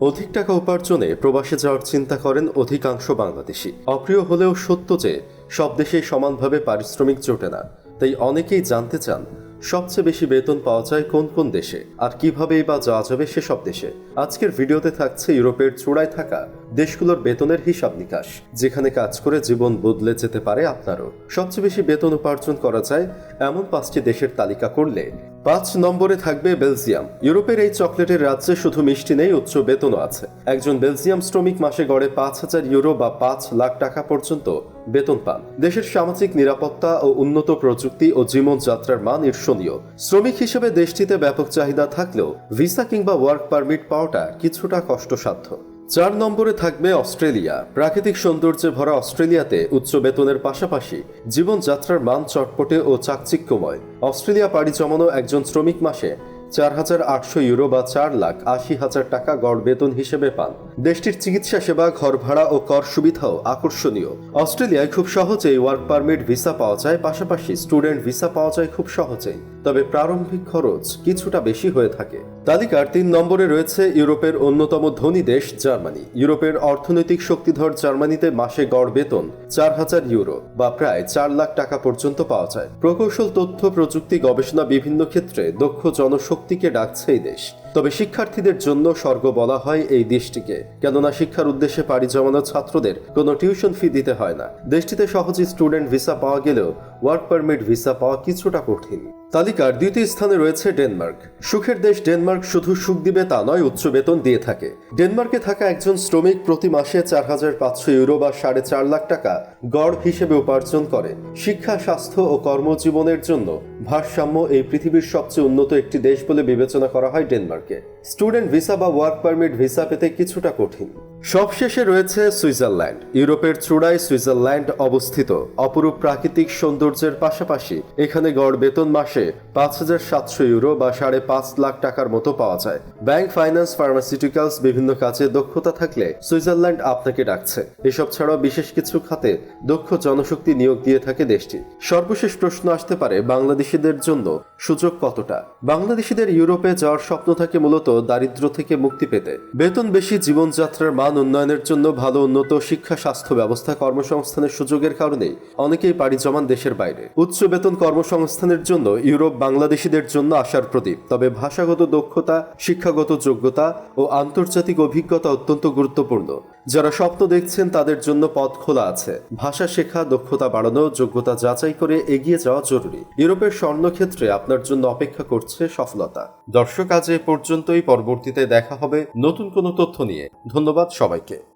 অধিক টাকা উপার্জনে প্রবাসে যাওয়ার চিন্তা করেন অধিকাংশ বাংলাদেশি। অপ্রিয় হলেও সত্য যে, সব দেশেই সমানভাবে পারিশ্রমিক জোটে না। তাই অনেকেই জানতে চান, সবচেয়ে বেশি বেতন পাওয়া যায় কোন কোন দেশে, আর কিভাবেই বা যাওয়া যাবে সেসব দেশে। আজকের ভিডিওতে থাকছে ইউরোপের চূড়ায় থাকা দেশগুলোর বেতনের হিসাব নিকাশ, যেখানে কাজ করে জীবন বদলে যেতে পারে আপনারও। সবচেয়ে বেশি বেতন উপার্জন করা যায় এমন পাঁচটি দেশের তালিকা করলে পাঁচ নম্বরে থাকবে বেলজিয়াম। ইউরোপের এই চকলেটের রাজ্যে শুধু মিষ্টি নেই, উচ্চ বেতনও আছে। একজন বেলজিয়াম শ্রমিক মাসে গড়ে পাঁচ হাজার ইউরো বা পাঁচ লাখ টাকা পর্যন্ত বেতন পান। দেশের সামাজিক নিরাপত্তা ও উন্নত প্রযুক্তি ও জীবনযাত্রার মান ঈর্ষণীয়। শ্রমিক হিসেবে দেশটিতে ব্যাপক চাহিদা থাকলেও ভিসা কিংবা ওয়ার্ক পারমিট পাওয়াটা কিছুটা কষ্টসাধ্য। চার নম্বরে থাকবে অস্ট্রেলিয়া। প্রাকৃতিক সৌন্দর্যে ভরা অস্ট্রেলিয়াতে উচ্চ বেতনের পাশাপাশি জীবনযাত্রার মান চটপটে ও চাকচিক্যময়। অস্ট্রেলিয়া পাড়ি জমানো একজন শ্রমিক মাসে চার হাজার আটশো ইউরো বা চার লাখ আশি হাজার টাকা গড় বেতন হিসেবে পান। দেশটির চিকিৎসা সেবা, ঘর ভাড়া ও কর সুবিধাও আকর্ষণীয়। অস্ট্রেলিয়ায় খুব সহজেই ওয়ার্ক পারমিট ভিসা পাওয়া যায়, পাশাপাশি স্টুডেন্ট ভিসা পাওয়া যায় খুব সহজেই। তবে প্রারম্ভিক খরচ কিছুটা বেশি হয়ে থাকে। তালিকার তিন নম্বরে রয়েছে ইউরোপের অন্যতম ধনী দেশ জার্মানি। ইউরোপের অর্থনৈতিক শক্তিধর জার্মানিতে মাসে গড় বেতন চার হাজার ইউরো বা প্রায় চার লাখ টাকা পর্যন্ত পাওয়া যায়। প্রকৌশল, তথ্য, প্রযুক্তি, গবেষণা বিভিন্ন ক্ষেত্রে দক্ষ জনশক্তিকে ডাকছে এই দেশ। তবে শিক্ষার্থীদের জন্য স্বর্গ বলা হয় এই দেশটিকে। কেননা শিক্ষার উদ্দেশ্যে পাড়ি জমানো ছাত্রদের কোনো টিউশন ফি দিতে হয় না। দেশটিতে সহজে স্টুডেন্ট ভিসা পাওয়া গেলেও ওয়ার্ক পারমিট, ভিসা পাওয়া কিছুটা কঠিন। তালিকার দ্বিতীয় স্থানে রয়েছে ডেনমার্ক। সুখের দেশ ডেনমার্ক শুধু সুখ দিবে তা নয়, উচ্চ বেতন দিয়ে থাকে। ডেনমার্কে থাকা একজন শ্রমিক প্রতি মাসে চার হাজার পাঁচশো ইউরো বা সাড়ে চার লাখ টাকা গড় হিসেবে উপার্জন করে। শিক্ষা, স্বাস্থ্য ও কর্মজীবনের জন্য ভারসাম্য এই পৃথিবীর সবচেয়ে উন্নত একটি দেশ বলে বিবেচনা করা হয় ডেনমার্কে। স্টুডেন্ট ভিসা বা ওয়ার্ক পারমিট ভিসা পেতে কিছুটা কঠিন। সবশেষে রয়েছে সুইজারল্যান্ড। ইউরোপের চূড়ায় সুইজারল্যান্ড অবস্থিত। অপরূপ প্রাকৃতিক সৌন্দর্যের পাশাপাশি এখানে গড় বেতন মাসে পাঁচ হাজার সাতশো ইউরো বা সাড়ে পাঁচ লাখ টাকার মতো পাওয়া যায়। ব্যাংক, ফাইন্যান্স, ফার্মাসিউটিক্যালস বিভিন্ন কাজে দক্ষতা থাকলে সুইজারল্যান্ড আপনাকে ডাকছে। এসব ছাড়াও বিশেষ কিছু খাতে দক্ষ জনশক্তি নিয়োগ দিয়ে থাকে দেশটি। সর্বশেষ প্রশ্ন আসতে পারে, বাংলাদেশিদের জন্য সুযোগ কতটা? বাংলাদেশিদের ইউরোপে যাওয়ার স্বপ্ন থাকে মূলত দারিদ্র থেকে মুক্তি পেতে। বেতন বেশি, জীবনযাত্রার মান উন্নয়নের জন্য ভালো উন্নত শিক্ষা, স্বাস্থ্য ব্যবস্থা, কর্মসংস্থানের সুযোগের কারণে অনেকেই পাড়ি জমান দেশের বাইরে। উচ্চ বেতন কর্মসংস্থানের জন্য ইউরোপ বাংলাদেশিদের জন্য আসার প্রদীপ। তবে ভাষাগত দক্ষতা, শিক্ষাগত যোগ্যতা ও আন্তর্জাতিক অভিজ্ঞতা অত্যন্ত গুরুত্বপূর্ণ। যারা স্বপ্ন দেখছেন তাদের জন্য পথ খোলা আছে। ভাষা শেখা, দক্ষতা বাড়ানো, যোগ্যতা যাচাই করে এগিয়ে যাওয়া জরুরি। ইউরোপের স্বর্ণক্ষেত্রে আপনার জন্য অপেক্ষা করছে সফলতা। দর্শক, আজ এ পর্যন্তই। পরবর্তীতে দেখা হবে নতুন কোনো তথ্য নিয়ে। ধন্যবাদ সবাইকে।